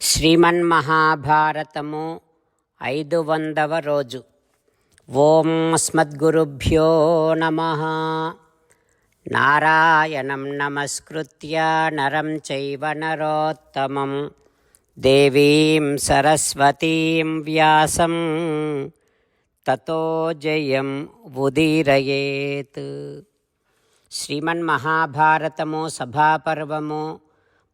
శ్రీమన్మహాభారతము ఐదు వందవ రోజు ఓం అస్మద్గురుభ్యో నమ నారాయణం నమస్కృత్య నరం చైవ నరోత్తమం దేవీం సరస్వతీం వ్యాసం తతో జయం ఉదీరయేత్ శ్రీమన్మహాభారతము సభాపర్వము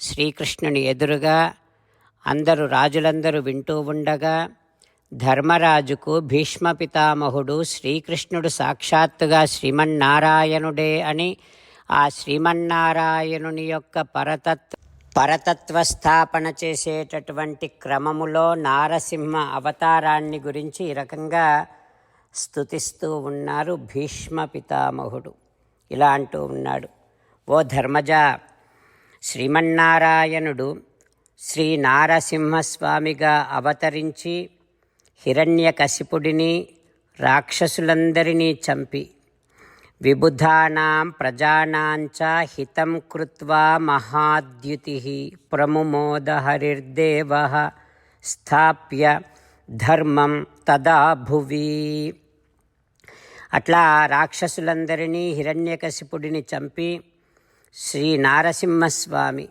శ్రీకృష్ణుని ఎదురుగా అందరు రాజులందరూ వింటూ ఉండగా ధర్మరాజుకు భీష్మ పితామహుడు శ్రీకృష్ణుడు సాక్షాత్తుగా శ్రీమన్నారాయణుడే అని ఆ శ్రీమన్నారాయణుని యొక్క పరతత్వ పరతత్వ స్థాపన చేసేటటువంటి క్రమములో నారసింహ అవతారాన్ని గురించి ఈ రకంగా స్తుతిస్తూ ఉన్నారు భీష్మ పితామహుడు ఇలా అంటూ ఉన్నాడు ఓ ధర్మజ శ్రీమన్నారాయణుడు శ్రీ నారసింహస్వామిగా అవతరించి హిరణ్యకశిపుడిని రాక్షసులందరినీ చంపి విబుధానాం ప్రజానాంచ హితం కృత్వా మహాద్యుతి ప్రముమోద హరిర్దేవ స్థాప్య ధర్మం తదా భువి. అట్లా రాక్షసులందరినీ హిరణ్యకశిపుడిని చంపి శ్రీ నారసింహస్వామి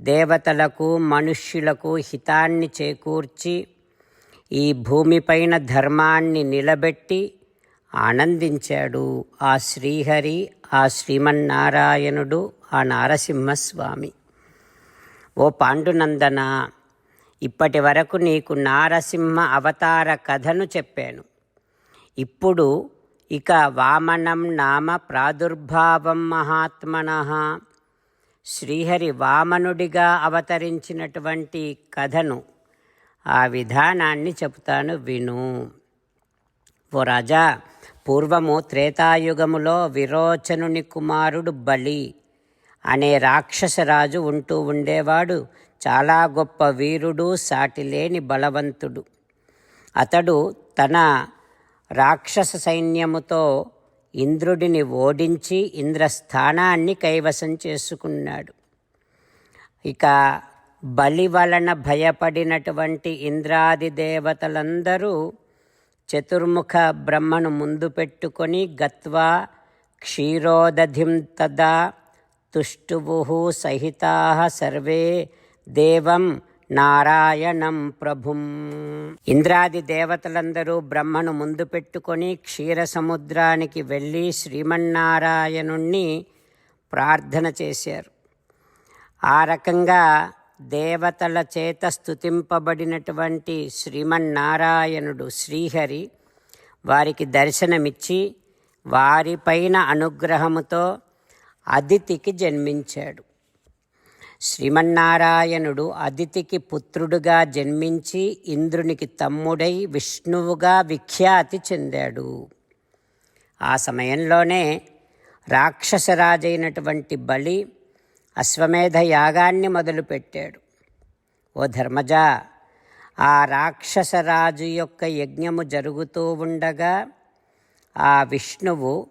దేవతలకు మనుష్యులకు హితాన్ని చేకూర్చి ఈ భూమిపైన ధర్మాన్ని నిలబెట్టి ఆనందించాడు ఆ శ్రీహరి ఆ శ్రీమన్నారాయణుడు ఆ నారసింహస్వామి. ఓ పాండునందన ఇప్పటి వరకు నీకు నారసింహ అవతార కథను చెప్పాను. ఇప్పుడు ఇక వామనం నామ ప్రాదుర్భావం మహాత్మన. శ్రీహరి వామనుడిగా అవతరించినటువంటి కథను ఆ విధానాన్ని చెబుతాను విను. ఓ రాజా పూర్వము త్రేతాయుగములో విరోచనుని కుమారుడు బలి అనే రాక్షసరాజు ఉంటూ ఉండేవాడు. చాలా గొప్ప వీరుడు సాటిలేని బలవంతుడు. అతడు తన రాక్షస సైన్యముతో ఇంద్రుడిని ఓడించి ఇంద్రస్థానాన్ని కైవసం చేసుకున్నాడు. ఇక బలి వలన భయపడినటువంటి ఇంద్రాది దేవతలందరూ చతుర్ముఖ బ్రహ్మను ముందు పెట్టుకొని గత్వా క్షీరోదధిం తదా తుష్టువు సహితా సర్వే దేవం నారాయణం ప్రభుం. ఇంద్రాది దేవతలందరూ బ్రహ్మను ముందు పెట్టుకొని క్షీర సముద్రానికి వెళ్ళి శ్రీమన్నారాయణుణ్ణి ప్రార్థన చేశారు. ఆ రకంగా దేవతల చేత స్తుతింపబడినటువంటి శ్రీమన్నారాయణుడు శ్రీహరి వారికి దర్శనమిచ్చి వారిపైన అనుగ్రహముతో అదితికి జన్మించాడు. శ్రీమన్నారాయణుడు అదితికి పుత్రుడుగా జన్మించి ఇంద్రునికి తమ్ముడై విష్ణువుగా విఖ్యాతి చెందాడు. ఆ సమయంలోనే రాక్షసరాజైనటువంటి బలి అశ్వమేధ యాగాన్ని మొదలుపెట్టాడు. ఓ ధర్మజ ఆ రాక్షసరాజు యొక్క యజ్ఞము జరుగుతూ ఉండగా ఆ విష్ణువు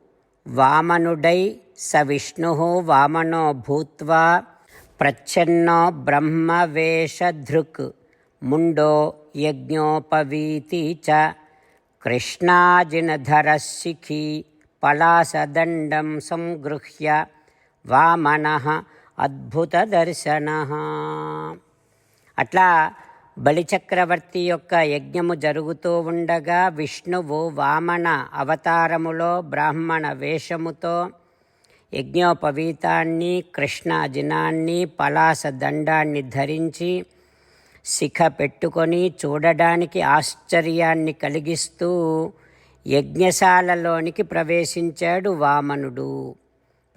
వామనుడై స విష్ణు వామనో భూత్వా ప్రచ్ఛన్నో బ్రహ్మవేషధృక్ ముండో యజ్ఞోపవీతి చ కృష్ణాజినధరశిఖి పలాసదండం సంగృహ్య వామన అద్భుతదర్శన. అట్లా బలిచక్రవర్తి యొక్క యజ్ఞము జరుగుతూ ఉండగా విష్ణువు వామన అవతారములో బ్రాహ్మణ వేషముతో యజ్ఞోపవీతాన్ని కృష్ణాజినాన్ని పలాస దండాన్ని ధరించి శిఖ పెట్టుకొని చూడడానికి ఆశ్చర్యాన్ని కలిగిస్తూ యజ్ఞశాలలోనికి ప్రవేశించాడు వామనుడు.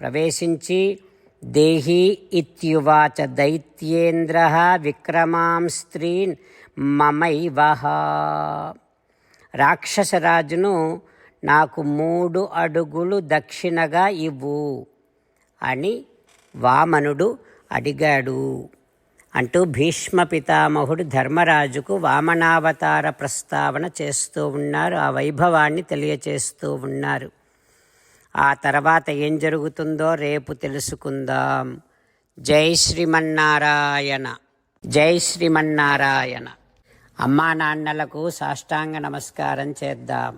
ప్రవేశించి దేహీ ఇత్యువాచ దైత్యేంద్ర విక్రమాం స్త్రీన్ మమైవహ రాక్షసరాజును నాకు మూడు అడుగులు దక్షిణగా ఇవ్వు అని వామనుడు అడిగాడు. అంటూ భీష్మ పితామహుడు ధర్మరాజుకు వామనావతార ప్రస్తావన చేస్తూ ఉన్నారు. ఆ వైభవాన్ని తెలియచేస్తూ ఉన్నారు. ఆ తర్వాత ఏం జరుగుతుందో రేపు తెలుసుకుందాం. జై శ్రీమన్నారాయణ. జై శ్రీమన్నారాయణ. అమ్మా నాన్నలకు సాష్టాంగ నమస్కారం చేద్దాం.